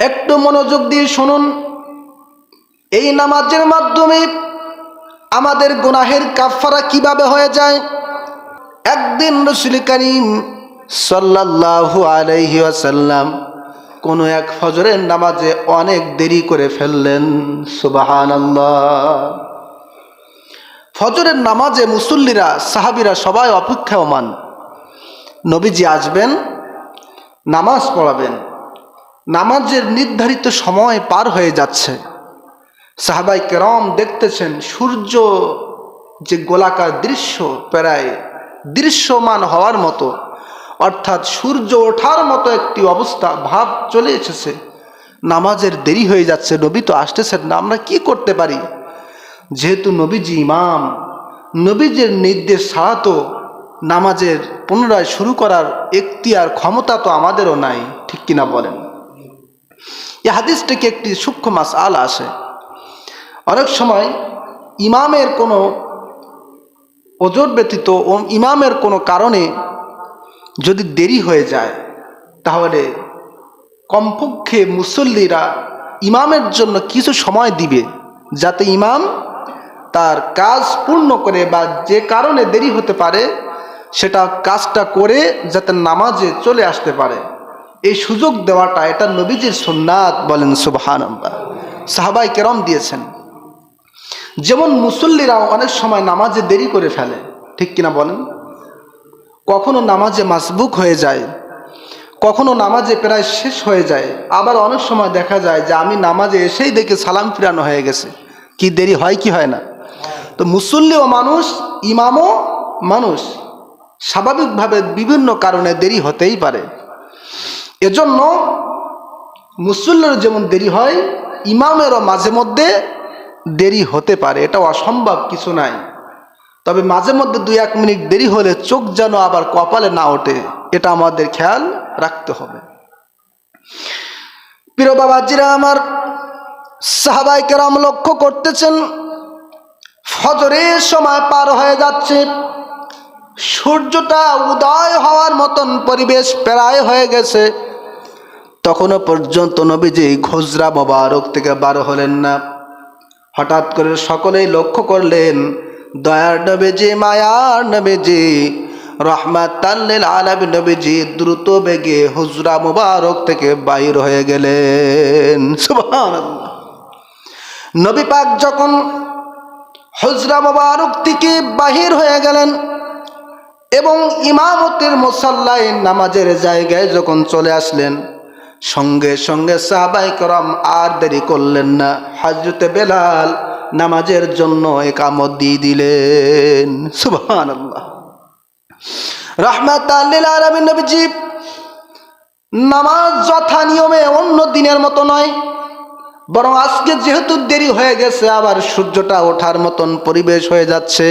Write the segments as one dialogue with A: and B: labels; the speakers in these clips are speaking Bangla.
A: একটু মনোযোগ দিয়ে শুনুন। এই নামাজের মাধ্যমে আমাদের গুনাহের কাফারা কীভাবে হয়ে যায়? একদিন রসুল করিম সাল্লাল্লাহু আলাইহি ওয়াসাল্লাম কোনো এক ফজরের নামাজে অনেক দেরি করে ফেললেন। সুবহানাল্লাহ। ফজরের নামাজে মুসল্লিরা, সাহাবিরা সবাই অপেক্ষায়মান। নবীজি আসবেন, নামাজ পড়াবেন। নামাজের নির্ধারিত সময় পার হয়ে যাচ্ছে। সাহাবাই কেরম দেখতেছেন সূর্য যে গোলাকার দৃশ্য প্রায় দৃশ্যমান হওয়ার মতো, অর্থাৎ সূর্য ওঠার মতো একটি অবস্থা, ভাব চলে এসেছে। নামাজের দেরি হয়ে যাচ্ছে, নবী তো আসতেছেন না, আমরা কি করতে পারি? যেহেতু নবীজি ইমাম, নবীজের নির্দেশ ছাড়া তো নামাজের পুনরায় শুরু করার এখতিয়ার, ক্ষমতা তো আমাদেরও নাই, ঠিক কিনা বলেন? এই হাদিস থেকে একটি সূক্ষ্ম মাস আল আসে অনেক সময় ইমামের কোনো ওজোর ব্যতীত ও ইমামের কোনো কারণে যদি দেরি হয়ে যায়, তাহলে কমপক্ষে মুসল্লিরা ইমামের জন্য কিছু সময় দিবে যাতে ইমাম তার কাজ পূর্ণ করে বা যে কারণে দেরি হতে পারে, সেটা কাজটা করে যাতে নামাজে চলে আসতে পারে। এই সুযোগ দেওয়াটা এটা নবীজির সুন্নাত বলেন সুবহান সাহাবাই কেরম দিয়েছেন। যেমন মুসল্লিরাও অনেক সময় নামাজে দেরি করে ফেলে, ঠিক কিনা বলেন? কখনো নামাজে মাসবুক হয়ে যায়, কখনো নামাজে প্রায় শেষ হয়ে যায়, আবার অনেক সময় দেখা যায় যে আমি নামাজে এসেই দেখে সালাম ফিরানো হয়ে গেছে। কি দেরি হয়, কি হয় না? তো মুসল্লিও মানুষ, ইমামও মানুষ, স্বাভাবিকভাবে বিভিন্ন কারণে দেরি হতেই পারে। এজন্য মুসল্লির যেমন দেরি হয়, ইমামেরও মাঝে মধ্যে দেরি হতে পারে। এটা অসম্ভব কিছু নাই। তবে মাঝে মধ্যে দুই এক মিনিট দেরি হলে চোখ যেন আবার কপালে না ওঠে, এটা আমাদের খেয়াল রাখতে হবে। প্রিয় বাবাজিরা, আমার সাহাবাই কেরাম লক্ষ্য করতেছেন, ফজরের সময় পার হয়ে যাচ্ছে। সূর্যটা উদয় হওয়ার মতন পরিবেশ প্রায় হয়ে গেছে। তখনও পর্যন্ত নবীজি খোজরা মোবারক থেকে বার হলেন না। হঠাৎ করে সকলেই লক্ষ্য করলেন, দয়ার নবীজি, মায়ার নবীজি রহমাত তাল্লিল আলম নবীজি দ্রুত বেগে হুজরা মুবারক থেকে বাইর হয়ে গেলেন। নবী পাক যখন হুজরা মুবারক থেকে বাহির হয়ে গেলেন এবং ইমামতের মোসাল্লায় নামাজের জায়গায় যখন চলে আসলেন সঙ্গে সঙ্গে সাহাবাই করম আর দেরি করলেন না। হজরতে বেলাল নামাজের জন্য একামত দিয়ে দিলেন। সুবহান রহমাত আলমিন নবীজি, নামাজ যথা নিয়মে অন্য দিনের মতো নয়, বরং আজকে যেহেতু দেরি হয়ে গেছে, আবার সূর্যটা ওঠার মতন পরিবেশ হয়ে যাচ্ছে,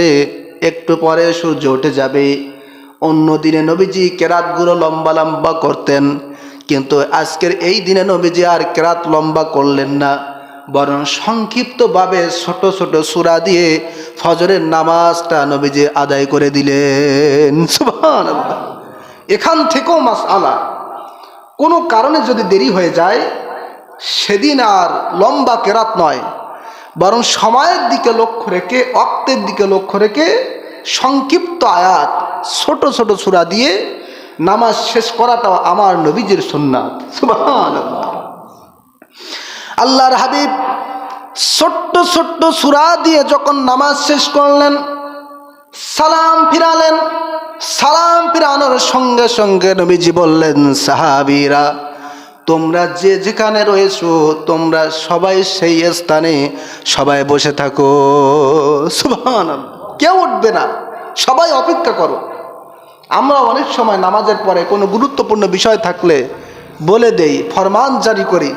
A: একটু পরে সূর্য উঠে যাবে। অন্য দিনে নবীজি কেরাতগুলো লম্বা লম্বা করতেন। কিন্তু আজকের এই দিনে নবীজি আর কেরাত লম্বা করলেন না, বরং সংক্ষিপ্তভাবে ছোট ছোট সুরা দিয়ে ফজরের নামাজটা নবীজি আদায় করে দিলেন সুবহানাল্লাহ। এখান থেকেও মাস আলা কোনো কারণে যদি দেরি হয়ে যায়, সেদিন আর লম্বা কেরাত নয়, বরং সময়ের দিকে লক্ষ্য রেখে অক্তের দিকে লক্ষ্য রেখে সংক্ষিপ্ত আয়াত, ছোট ছোট সুরা দিয়ে নামাজ শেষ করাটাও আমার নবীজির সুন্নাত। আল্লাহর হাবিব ছোট্ট ছোট্ট সুরা দিয়ে যখন নামাজ শেষ করলেন, সালাম ফিরালেন, সালাম ফিরানোর সঙ্গে সঙ্গে নবীজি বললেন, সাহাবিরা, তোমরা যে যেখানে রয়েছো, তোমরা সবাই সেই স্থানে সবাই বসে থাকো। সুবহান কেউ উঠবে না। সবাই অপেক্ষা করো। আমরা অনেক সময় নামাজের পরে কোনো গুরুত্বপূর্ণ বিষয় থাকলে বলে দেই, ফরমান জারি করি।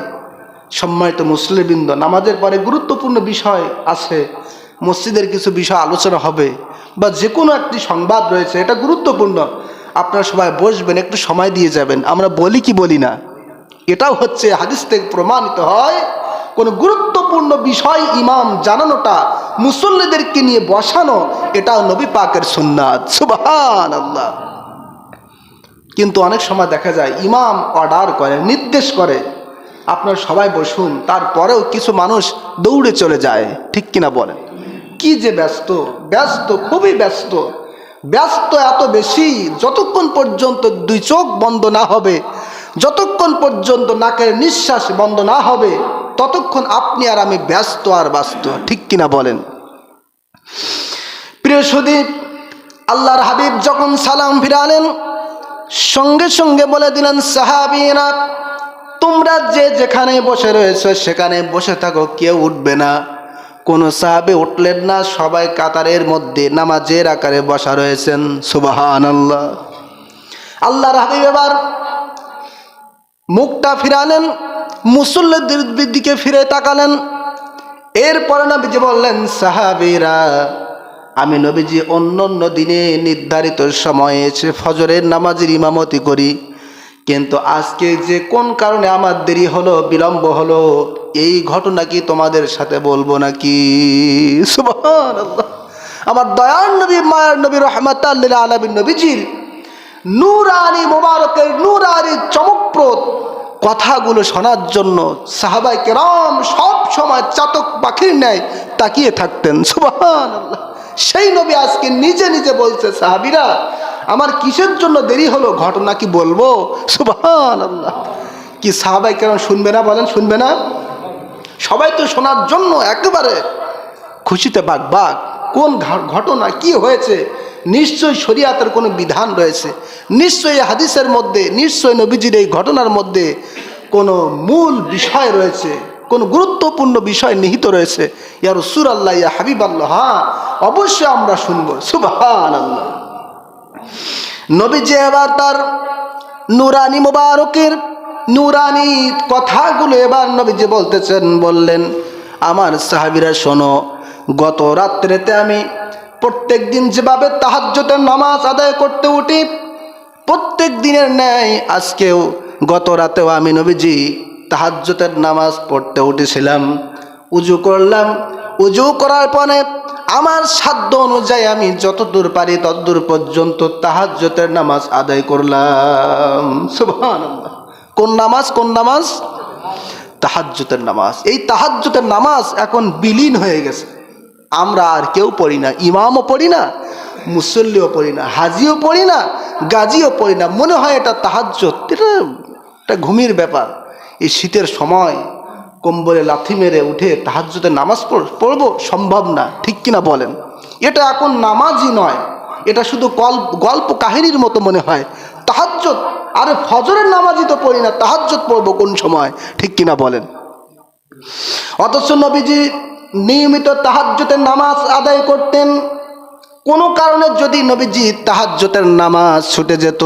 A: সম্মানিত মুসলিবৃন্দ নামাজের পরে গুরুত্বপূর্ণ বিষয় আছে, মসজিদের কিছু বিষয় আলোচনা হবে বা যে কোনো একটি সংবাদ রয়েছে, এটা গুরুত্বপূর্ণ। আপনারা সবাই বসবেন, একটু সময় দিয়ে যাবেন। আমরা বলি কি বলি না? এটাও হচ্ছে হাদিস থেকে প্রমাণিত হয়, কোনো গুরুত্বপূর্ণ বিষয় ইমাম জানানোটা মুসল্লিদেরকে নিয়ে বসানো, এটাও নবী পাকের সুন্নাত। সুবহান আল্লাহ কিন্তু অনেক সময় দেখা যায়, ইমাম অর্ডার করে, নির্দেশ করে, আপনার সবাই বসুন, তারপরেও কিছু মানুষ দৌড়ে চলে যায়, ঠিক কিনা বলেন? কি যে ব্যস্ত ব্যস্ত, খুবই ব্যস্ত। ব্যস্ত এত বেশি, যতক্ষণ পর্যন্ত দুই চোখ বন্ধ না হবে, যতক্ষণ পর্যন্ত নাকের নিঃশ্বাস বন্ধ না হবে ততক্ষণ আপনি আর আমি ব্যস্ত আর ব্যস্ত। ঠিক কিনা বলেন? প্রিয় সুদীপ, আল্লাহর হাবিব যখন সালাম ফিরালেন, সঙ্গে সঙ্গে বলে দিলেন সাহাবিনা তোমরা যে যেখানে বসে রয়েছে, সেখানে বসে থাকো, কেউ উঠবে না। কোনো সাহাবে উঠলেন না, সবাই কাতারের মধ্যে নামাজের আকারে বসা রয়েছেন। সুবাহান আল্লাহ আল্লাহর হাবিব এবার মুখটা ফিরালেন মুসল্লিদের দিকে ফিরে তাকালেন। এরপরে নবীজি বললেন, সাহাবিরা, আমি নবীজি অন্য অন্য দিনে নির্ধারিত সময়ে এসে ফজরের নামাজের ইমামতি করি। কিন্তু আজকে যে কোন কারণে আমার দেরি হলো, বিলম্ব হলো, এই ঘটনা কি তোমাদের সাথে বলব নাকি? আমার দয়ার নবী, মায়ার নবী রহমত আল্লাহ আলবী নবীজির নূরানি মোবারকের নূরানি কথাগুলো শোনার জন্য সাহাবাই কেরাম সব সময় চাতক পাখির ন্যায় তাকিয়ে থাকতেন। সুবাহান সেই নবী আজকে নিজে নিজে বলছে, সাহাবিরা, আমার কিসের জন্য দেরি হলো? ঘটনা কি বলব? সুবাহান আল্লাহ কি সাহাবাই কেরাম শুনবে না বলেন? শুনবে না? সবাই তো শোনার জন্য একেবারে খুশিতে বাঘ বাঘ কোন ঘটনা কি হয়েছে? নিশ্চয়ই শরিয়াতের কোনো বিধান রয়েছে। নিশ্চয়ই হাদিসের মধ্যে নিশ্চয়ই নবীজির এই ঘটনার মধ্যে কোনো মূল বিষয় রয়েছে, কোনো গুরুত্বপূর্ণ বিষয় নিহিত রয়েছে। ইয়ার সুর আল্লাহ ইয়া হাবিব আল্লাহ হ্যাঁ অবশ্যই আমরা শুনব। সুবাহান আল্লাহ নবীজি এবার তার নুরানি মোবারকের নুরানি কথাগুলো এবার নবীজি বলতেছেন, বললেন, আমার সাহাবিরা শোনো, গত রাত্রেতে আমি প্রত্যেক দিন যেভাবে তাহাজ্যতের নামাজ আদায় করতে উঠি, প্রত্যেক দিনের ন্যায় আজকেও গত রাতেও আমি নবীজি তাহাজ্যতের নামাজ পড়তে উঠেছিলাম। উজু করলাম। উজু করার পরে আমার সাধ্য অনুযায়ী আমি যতদূর পারি ততদূর পর্যন্ত তাহাজ্যতের নামাজ আদায় করলাম। কোন নামাজ? কোন নামাজ? তাহাজ্যতের নামাজ। এই তাহাজ্যতের নামাজ এখন বিলীন হয়ে গেছে। আমরা আর কেউ পড়ি না, ইমামও পড়ি না, মুসল্লিও পড়ি না, হাজিও পড়ি না, গাজিও পড়ি না। মনে হয় এটা তাহাজ্যত এটা একটা ঘুমির ব্যাপার। এই শীতের সময় কম্বলে লাথি মেরে উঠে তাহাজ্যতের নামাজ পড়- পড়ব সম্ভব না, ঠিক কিনা বলেন? এটা এখন নামাজই নয়, এটা শুধু গল্প গল্প কাহিনীর মতো মনে হয়। তাহাজ্জত আরে ফজরের নামাজই তো পড়ি না তাহাজ্জত পড়ব কোন সময়, ঠিক কিনা বলেন? অথচ নবীজি নিয়মিত তাহাজ্জতের নামাজ আদায় করতেন। কোনো কারণে যদি নবীজি তাহাজ্জতের নামাজ ছুটে যেত,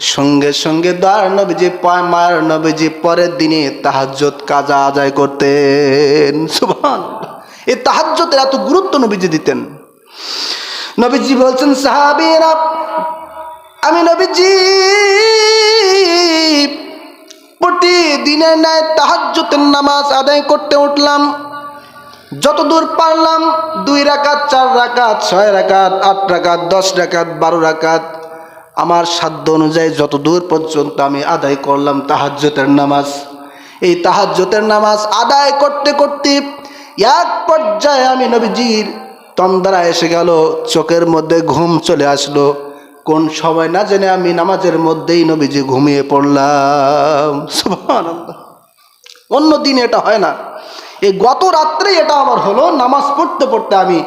A: সঙ্গে সঙ্গে দ্বার নবীজি মায়ের নবীজি পরের দিনে তাহাজ্জত কাজা আদায় করতেন। সুবহান। এই তাহাজ্জতের এত গুরুত্ব নবীজি দিতেন। নবীজি বলছেন, সাহাবীরা, আমি নবীজি, প্রতিদিনের ন্যায় তাহাজ্জতের নামাজ আদায় করতে উঠলাম। যতদূর পারলাম, দুই রাকাত, চার রাকাত, ছয় রাকাত, আট রাকাত, দশ রাকাত, বারো রাকাত, আমার সাধ্য অনুযায়ী যত দূর পর্যন্ত আমি আদায় করলাম তাহাজ্জতের নামাজ। এই তাহাজ্জতের নামাজ আদায় করতে করতে এক পর্যায়ে আমি নবীজির তন্দ্রা এসে গেল, চোখের মধ্যে ঘুম চলে আসলো। কোন সময় না জেনে আমি নামাজের মধ্যেই নবীজি ঘুমিয়ে পড়লাম। সুবহানাল্লাহ। অন্য দিন এটা হয় না। এই গত রাত্রে এটা আমার হলো, নামাজ পড়তে পড়তে আমি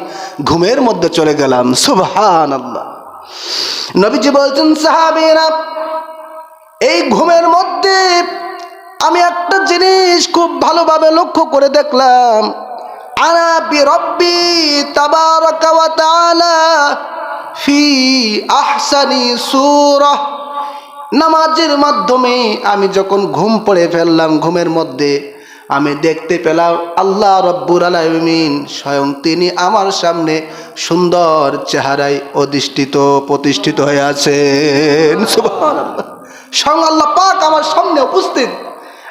A: ঘুমের মধ্যে চলে গেলাম। সুবহান আল্লাহ নবীজি বলছেন, সাহাবিরা, এই ঘুমের মধ্যে আমি একটা জিনিস খুব ভালোভাবে লক্ষ্য করে দেখলাম। আনা বি রব্বি ফি আহসানি সূরা। নামাজের মাধ্যমে আমি যখন ঘুম পড়ে ফেললাম, ঘুমের মধ্যে আমি দেখতে পেলাম আল্লাহ রব্বুর আলমিন স্বয়ং তিনি আমার সামনে সুন্দর চেহারায় অধিষ্ঠিত, প্রতিষ্ঠিত হয়ে আছেন। স্বয়ং আল্লাহ পাক আমার সামনে উপস্থিত।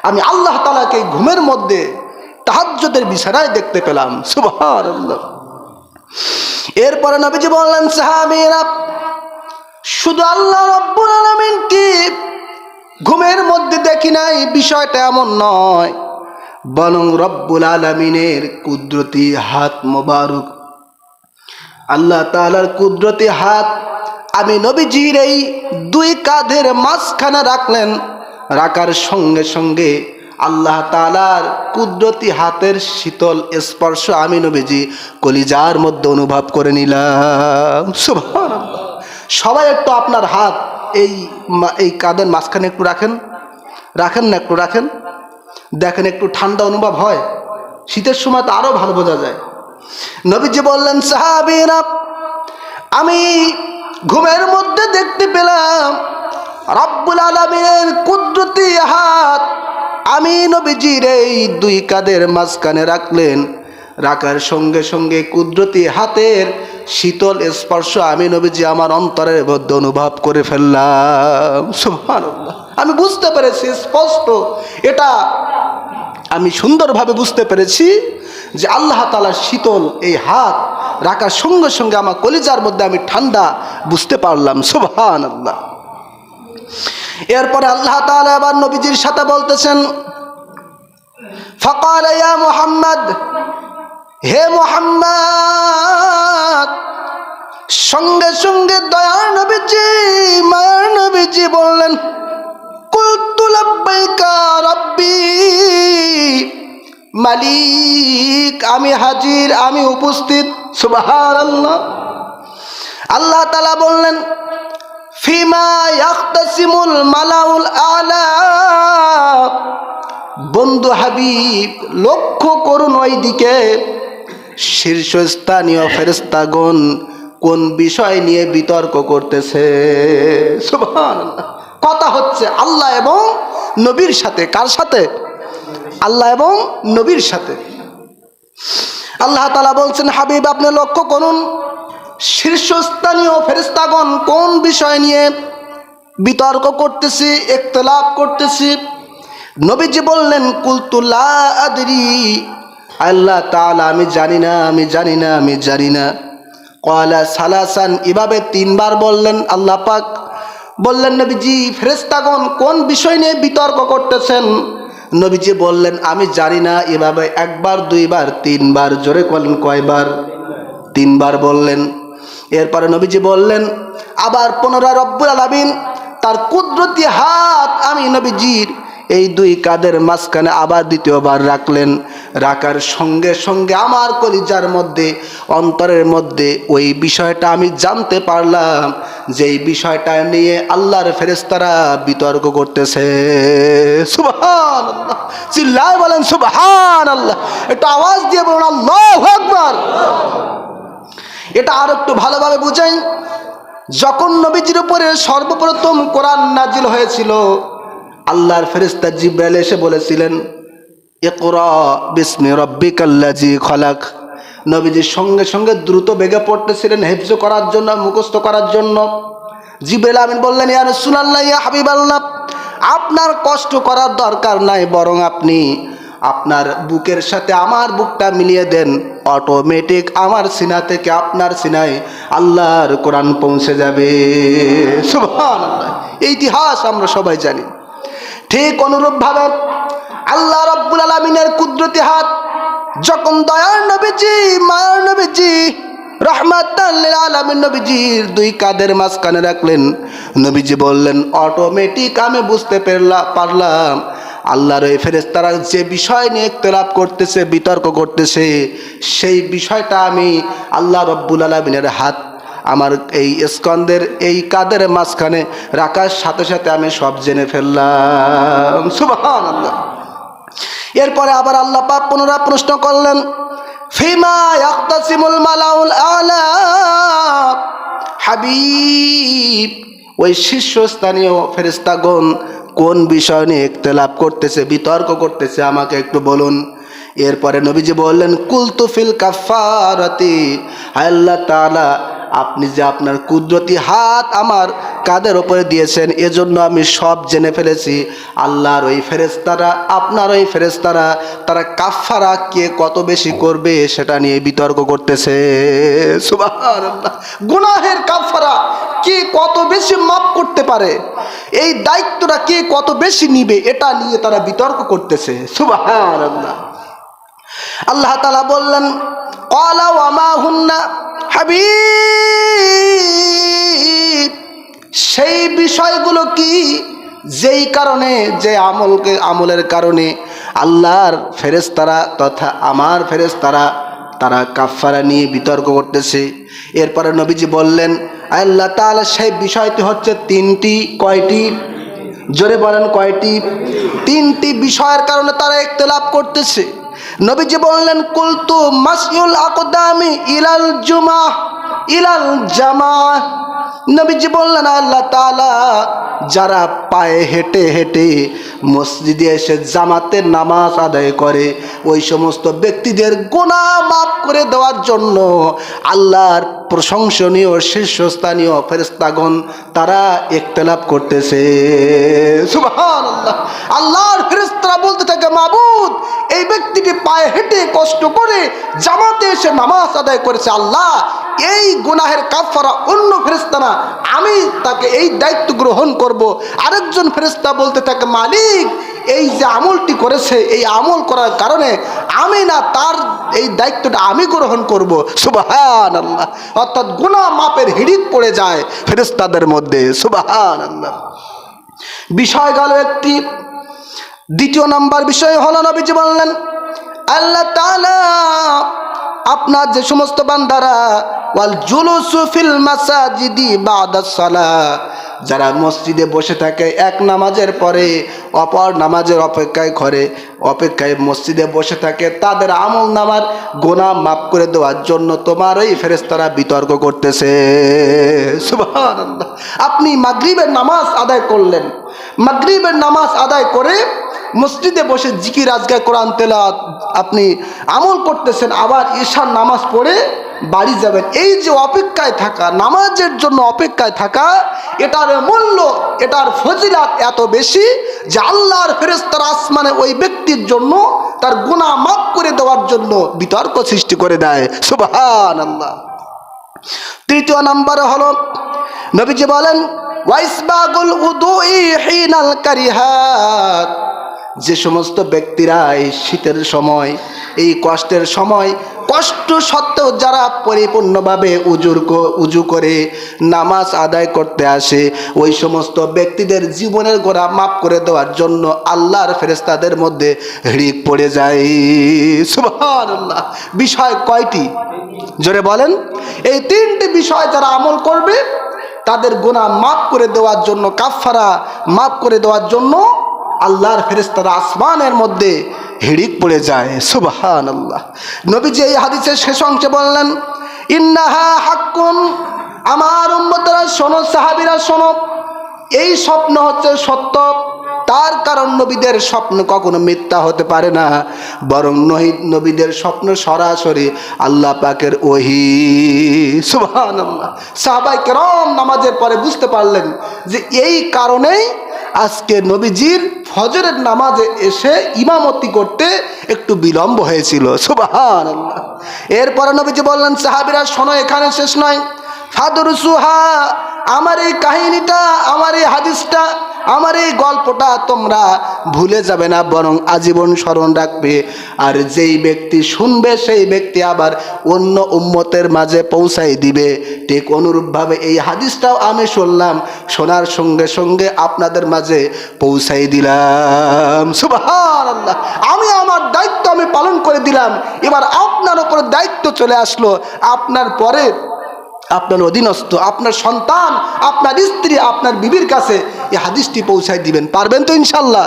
A: আমি আল্লাহ তালাকে ঘুমের মধ্যে তাহাজ্জদের বিছানায় দেখতে পেলাম। সুবহানাল্লাহ। এরপরে নবীজি বললেন, সাহাবীরা, শুধু আল্লাহ রব্বুর রব্বুল আলামিনকে ঘুমের মধ্যে দেখি নাই? বিষয়টা এমন নয়। বরং রব্বুল আলমিনের কুদরতি হাত মোবারক। আল্লাহ তালার কুদরতি হাত আমি নবীজির এই দুই কাঁধের মাঝখানে রাখলেন। রাখার সঙ্গে সঙ্গে আল্লাহ তালার কুদরতি হাতের শীতল স্পর্শ আমি নবীজি কলিজার মধ্যে অনুভব করে নিলাম। সবাই একটু আপনার হাত এই এই কাঁধের মাঝখানে একটু রাখেন। রাখেন না একটু রাখেন। দেখেন একটু ঠান্ডা অনুভব হয়। শীতের সময় তো আরও ভালো বোঝা যায়। নবীজি বললেন, সাহাবিরা, আমি ঘুমের মধ্যে দেখতে পেলাম রব্বুল আলমের কুদরতি হাত। আমি নবীজির এই দুই কাদের মাঝখানে রাখলেন। রাখার সঙ্গে সঙ্গে কুদরতি হাতের শীতল স্পর্শ আমি নবীজি আমার অন্তরের মধ্যে অনুভব করে ফেললাম। সুবহানাল্লাহ। আমি বুঝতে পেরেছি, স্পষ্ট। এটা আমি সুন্দরভাবে বুঝতে পেরেছি যে আল্লাহ তালার শীতল এই হাত রাখার সঙ্গে সঙ্গে আমার কলিজার মধ্যে আমি ঠান্ডা বুঝতে পারলাম সুবহান আল্লাহ এরপরে আল্লাহ তালা আবার নবীজির সাথে বলতেছেন, ফকাল ইয়া মুহাম্মদ, হে মুহাম্মদ, সঙ্গে সঙ্গে দয়ার নবীজি, মায়ার নবীজি বললেন মালিক আমি হাজির, আমি উপস্থিত। সুবহানাল্লাহ। আল্লাহ তাআলা বললেন, ফিমা মালাউল আলা। বন্ধু হাবিব, লক্ষ্য করুন ওই দিকে শীর্ষস্থানীয় ফেরেস্তাগণ কোন বিষয় নিয়ে বিতর্ক করতেছে? সুবহানাল্লাহ। কথা হচ্ছে আল্লাহ এবং নবীর সাথে। কার সাথে? আল্লাহ এবং নবীর সাথে। আল্লাহ তালা বলছেন, হাবিব, আপনি লক্ষ্য করুন, শীর্ষস্থানীয় ফেরিস্তাগণ কোন বিষয় নিয়ে বিতর্ক করতেছি, একতলাপ করতেছি? নবীজি বললেন কুলতুল্লাহ আদরি। আল্লাহ তালা আমি জানি না, আমি জানি না, আমি জানি না। কয়লা সালাসান, এভাবে তিনবার বললেন আল্লাহ পাক। বললেন, নবীজি ফেরেস্তাগণ কোন বিষয় নিয়ে বিতর্ক করতেছেন? নবীজি বললেন, আমি জানি না, এভাবে একবার, দুইবার, তিনবার, জোরে করলেন কয়বার? তিনবার বললেন। এরপরে নবীজি বললেন, আবার পুনরায় রব্বুল আলামিন তার কুদরতি হাত আমি নবীজির এই দুই কাদের মাঝখানে আবার দ্বিতীয়বার রাখলেন। রাখার সঙ্গে সঙ্গে আমার কলিজার মধ্যে, অন্তরের মধ্যে ওই বিষয়টা আমি জানতে পারলাম যে এই বিষয়টা নিয়ে আল্লাহর ফেরেস্তারা বিতর্ক করতেছে। সুবহান চিল্লায় বলেন সুবহান আল্লাহ একটু আওয়াজ দিয়ে বলুন, আল্লাহ আকবার। এটা আর একটু ভালোভাবে বুঝাই। যখন নবীজির উপরে সর্বপ্রথম কোরআন নাজিল হয়েছিল আল্লাহর ফেরেস্তা জিব্রাইল এসে বলেছিলেন খলাক। নবীজির সঙ্গে সঙ্গে দ্রুত বেগে পড়তেছিলেন হেফজ করার জন্য, মুখস্থ করার জন্য। জিব্রাইল আমিন বললেন, ইয়া রাসূলুল্লাহ, ইয়া হাবিবাল্লাহ, আপনার কষ্ট করার দরকার নাই, বরং আপনি আপনার বুকের সাথে আমার বুকটা মিলিয়ে দেন। অটোমেটিক আমার সিনা থেকে আপনার সিনায় আল্লাহর কোরআন পৌঁছে যাবে। ইতিহাস আমরা সবাই জানি। ঠিক অনুরূপ অনুরূপভাবে আল্লাহ রব্বুল আলমিনের কুদরতি হাত যখন দয়ার নবীজি, মায়ার নবীজি রহমাতাল্লিল আলমিন নবীজির দুই কাদের মাঝখানে রাখলেন, নবীজি বললেন অটোমেটিক আমি বুঝতে পারলাম পারলাম। আল্লাহর এই ফেরেস্তারা যে বিষয় নিয়ে ইখতলাফ করতেছে, বিতর্ক করতেছে, সেই বিষয়টা আমি আল্লাহ রব্বুল আলমিনের হাত আমার এই স্কন্দের এই কাদের মাঝখানে রাখার সাথে সাথে আমি সব জেনে ফেললাম। সুবহান আল্লাহ এরপরে আবার আল্লাহ পাক পুনরায় প্রশ্ন করলেন, ফিমা ইয়াক্তাসিমুল মালাউল আলা? হাবিব, ওই শীর্ষস্থানীয় ফেরেস্তাগণ কোন বিষয় নিয়ে ইখতলাফ করতেছে, বিতর্ক করতেছে, আমাকে একটু বলুন। এরপরে নবীজি বললেন কুলতুফিল কাফারতি আল্লাহ তাআলা আপনি যে আপনার কুদরতি হাত আমার কাদের ওপরে দিয়েছেন, এজন্য আমি সব জেনে ফেলেছি। আল্লাহর ওই ফেরেস্তারা আপনার ওই ফেরেস্তারা তারা কাফারা কে কত বেশি করবে সেটা নিয়ে বিতর্ক করতেছে। গুনাহের কাফারা কে কত বেশি মাপ করতে পারে? এই দায়িত্বটা কে কত বেশি নিবে এটা নিয়ে তারা বিতর্ক করতেছে। সুবহানাল্লাহ। আল্লাহ তালা বললেন কলা ওয়ামা হুন্না হাবিব, সেই বিষয়গুলো কি? যেই কারণে, যে আমলকে, আমলের কারণে আল্লাহর ফেরেশতারা তথা আমার ফেরেশতারা, তারা কাফারা নিয়ে বিতর্ক করতেছে। এরপরে নবীজি বললেন আল্লাহ তাআলা, সেই বিষয়টি হচ্ছে তিনটি, কয়টি? জোরে বলেন কয়টি? তিনটি বিষয়ের কারণে তারা একতলাপ করতেছে। নবীজি বললেন কুলতু মাসিউল আকদামি ইলাল জুমা ইলাল জামা নবীজি বললেন, আল্লাহ তাআলা যারা পায়ে হেঁটে হেঁটে মসজিদে এসে জামাতের নামাজ আদায় করে, ওই সমস্ত ব্যক্তিদের গোনা মাফ করে দেওয়ার জন্য আল্লাহর প্রশংসনীয় শীর্ষস্থানীয় ফেরেস্তাগণ তারা একতলাপ করতেছে। আল্লাহর ফেরেস্তারা বলতে থাকে, মাবুদ, এই ব্যক্তিটি পায়ে হেঁটে কষ্ট করে জামাতে এসে নামাজ আদায় করেছে আল্লাহ। এই গুনাহের কাফারা অন্য ফেরেস্তানা আমি তাকে এই দায়িত্ব গ্রহণ করব। আরেকজন ফেরেস্তা বলতে থাকে, মালিক, এই যে আমলটি করেছে, এই আমল করার কারণে আমি না তার এই দায়িত্বটা আমি গ্রহণ করব। সুবাহান আল্লাহ অর্থাৎ গুনাহ মাপের হিড়িক পড়ে যায় ফেরেস্তাদের মধ্যে। সুবাহান আল্লাহ বিষয় গেল একটি। দ্বিতীয় নাম্বার বিষয় হলো নবীজি বললেন, আল্লাহ তাআলা আপনার যে সমস্ত বান্দারা, ওয়াল জুলুসু ফিল মাসাজিদি বাদা সালাহ, যারা মসজিদে বসে থাকে এক নামাজের পরে, অপর নামাজের অপেক্ষায় করে অপেক্ষায় মসজিদে বসে থাকে, তাদের আমল নামার গোনা মাফ করে দেওয়ার জন্য তোমার এই ফেরেস্তারা বিতর্ক করতেছে। আপনি মাগরিবের নামাজ আদায় করলেন। মাগরিবের নামাজ আদায় করে মসজিদে বসে জিকির, আজগায় কোরআন তেলাওয়াত আপনি আমল করতেছেন, আবার ঈশার নামাজ পড়ে বাড়ি যাবেন। এই যে অপেক্ষায় থাকা, নামাজের জন্য অপেক্ষায় থাকা, এটার মূল্য, এটার ফজিলাত এত বেশি যে আল্লাহর ফেরেস্তার আসমানে ওই ব্যক্তির জন্য তার গুনাহ মাফ করে দেওয়ার জন্য বিতর্ক সৃষ্টি করে দেয়। আল্লাহ তৃতীয় নম্বরে হলো, নবীজি বলেন, ওয়াইসবাগুল উদুই হিনাল কারিহাত। যে সমস্ত ব্যক্তিরা এই শীতের সময়, এই কষ্টের সময়, কষ্ট সত্ত্বেও যারা পরিপূর্ণভাবে উজুর উজু করে নামাজ আদায় করতে আসে, ওই সমস্ত ব্যক্তিদের জীবনের গোড়া মাফ করে দেওয়ার জন্য আল্লাহর ফেরেস্তাদের মধ্যে হিড়িক পড়ে যায়। বিষয় কয়টি? জোরে বলেন। এই তিনটি বিষয় যারা আমল করবে, তাদের গোনা মাফ করে দেওয়ার জন্য, কাফফারা মাফ করে দেওয়ার জন্য আল্লাহর ফেরেস্তারা আসমানের মধ্যে হিড়িক পড়ে যায়। সুবহান আল্লাহ নবীজি এই হাদিসের শেষ অংশে বললেন, ইন্নাহা হাক্কুন, আমার উম্মতরা শোনো, সাহাবিরা শোনো, এই স্বপ্ন হচ্ছে সত্য। তার কারণ নবীদের স্বপ্ন কখনো মিথ্যা হতে পারে না, বরং নহি নবীদের স্বপ্ন সরাসরি আল্লাহ পাকের ওহি। আল্লাহ সাহাবাই কেরম নামাজের পরে বুঝতে পারলেন যে এই কারণেই আজকে নবীজির ফজরের নামাজে এসে ইমামতি করতে একটু বিলম্ব হয়েছিল। সুবাহান এরপরে নবীজি বললেন, সাহাবিরা, শোনো, এখানে শেষ নয়। ফাদুর সুহা আমার এই কাহিনীটা, আমার এই হাদিসটা আমার এই গল্পটা তোমরা ভুলে যাবে না, বরং আজীবন স্মরণ রাখবে। আর যেই ব্যক্তি শুনবে, সেই ব্যক্তি আবার অন্য উম্মতের মাঝে পৌঁছাই দিবে। ঠিক অনুরূপভাবে এই হাদিসটাও আমি শুনলাম, শোনার সঙ্গে সঙ্গে আপনাদের মাঝে পৌঁছাই দিলাম। আমি আমার দায়িত্ব আমি পালন করে দিলাম। এবার আপনার উপর দায়িত্ব চলে আসলো। আপনার পরে আপনার অধীনস্থ, আপনার সন্তান, আপনার স্ত্রী, আপনার বিবির কাছে এই হাদিসটি পৌঁছায় দিবেন। পারবেন তো ইনশাল্লাহ?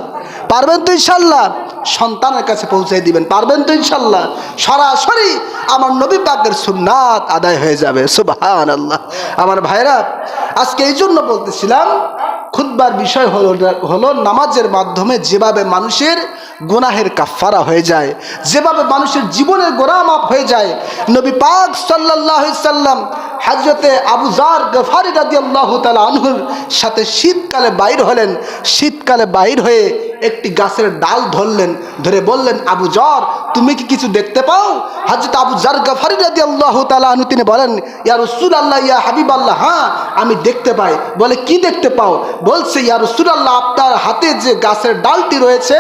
A: পারবেন তো ইনশাল্লাহ? সন্তানের কাছে পৌঁছায় দিবেন। পারবেন তো ইনশাল্লাহ? সরাসরি আমার নবী পাকের সুন্নাত আদায় হয়ে যাবে। সুবাহ আল্লাহ আমার ভাইরা, আজকে এই জন্য বলতেছিলাম খুদ্বার বিষয় হলো হলো নামাজের মাধ্যমে যেভাবে মানুষের গুনাহের কাফারা হয়ে যায়, যেভাবে মানুষের জীবনের গোড়া মাপ হয়ে যায়, নবী পাক সাল্লাহ সাল্লাম হাজরতে আবু জার গফারি রাজি আল্লাহ তালা আনহুর সাথে শীতকালে বাইর হলেন, শীতকালে বাইর হয়ে একটি গাছের ডাল ধরলেন, ধরে বললেন, আবু জর তুমি কি কিছু দেখতে পাও? হাজরত আবু জার গফারি রাজি আল্লাহ তালা তিনি বলেন, ইয়া রসুল আল্লাহ ইয়া হাবিব আল্লাহ হ্যাঁ আমি দেখতে পাই। বলে, কি দেখতে পাও? বলছে, ইয়া সুরাল্লাহ আপনার হাতে যে গাছের ডালটি রয়েছে,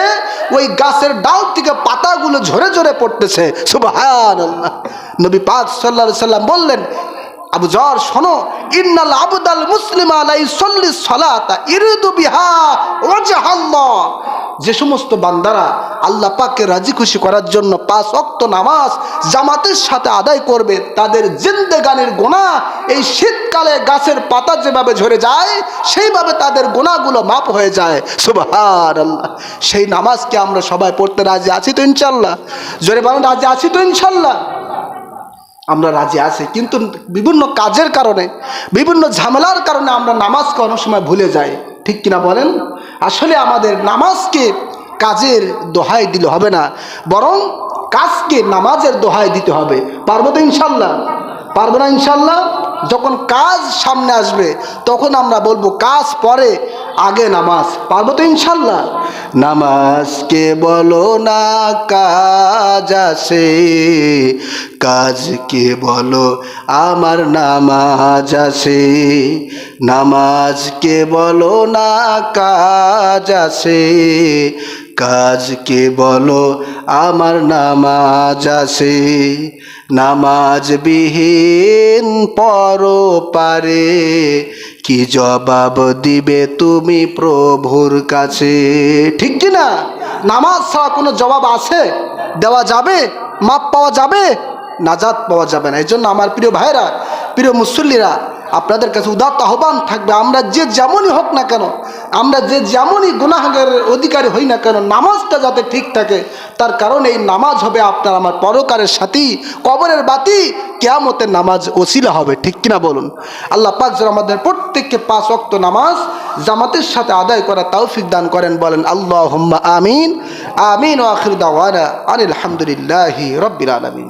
A: ওই গাছের ডাল থেকে পাতাগুলো ঝরে ঝরে পড়তেছে। সুবাহ নবী পাক সাল্লা সাল্লাম বললেন আবু জর শোনো, ইন্নাল আবুদাল মুসলিম আলাই সল্লি সলাতা ইরিদু বিহা ওয়াজহাল্লাহ। যে সমস্ত বান্দারা আল্লাহ পাককে রাজি খুশি করার জন্য পাঁচ অক্ত নামাজ জামাতের সাথে আদায় করবে, তাদের জিন্দেগানির গোনা এই শীতকালে গাছের পাতা যেভাবে ঝরে যায়, সেইভাবে তাদের গোনাগুলো মাপ হয়ে যায়। সুবহান আল্লাহ সেই নামাজকে আমরা সবাই পড়তে রাজি আছি তো ইনশাল্লাহ। জোরে বলেন, রাজি আছি তো ইনশাল্লাহ। আমরা রাজি আছি। কিন্তু বিভিন্ন কাজের কারণে, বিভিন্ন ঝামেলার কারণে আমরা নামাজকে অনেক সময় ভুলে যাই। ঠিক কিনা বলেন? আসলে আমাদের নামাজকে কাজের দোহাই দিলে হবে না, বরং কাজকে নামাজের দোহাই দিতে হবে। পারব তো ইনশাল্লাহ? পারব না ইনশাল্লাহ? যখন কাজ সামনে আসবে, তখন আমরা বলব, কাজ পরে, আগে নামাজ পারব তো ইনশাল্লাহ। নামাজকে বলো না, কাজ আসে কাজকে বলো, আমার নামাজ আছে। নামাজকে বলো না, কাজ আছে। কাজকে বলো, আমার নামাজ আছে। নামাজ বিহীন পর পারে কি জবাব দিবে তুমি প্রভুর কাছে? ঠিক কি না? নামাজ ছাড়া কোনো জবাব আছে? দেওয়া যাবে? মাপ পাওয়া যাবে? নাজাত পাওয়া যাবে না। এই জন্য আমার প্রিয় ভাইরা প্রিয় মুসল্লিরা আপনাদের কাছে উদাত্ত আহ্বান থাকবে, আমরা যে যেমনই হোক না কেন, আমরা যে যেমনই গুনাহের অধিকারী হই না কেন, নামাজটা যাতে ঠিক থাকে, তার কারণ এই নামাজ হবে আপনার আমার পরকারের সাথী, কবরের বাতি, কেয়ামতের নামাজ ওসিলা হবে, ঠিক কিনা বলুন? আল্লাহ পাক যেন আমাদের প্রত্যেককে পাঁচ অক্ত নামাজ জামাতের সাথে আদায় করা তৌফিক দান করেন, বলেন আল্লাহ আমিন আমিন ও আখির দাওয়ানা আনিল আলহামদুলিল্লাহি রব্বিল আলমিন।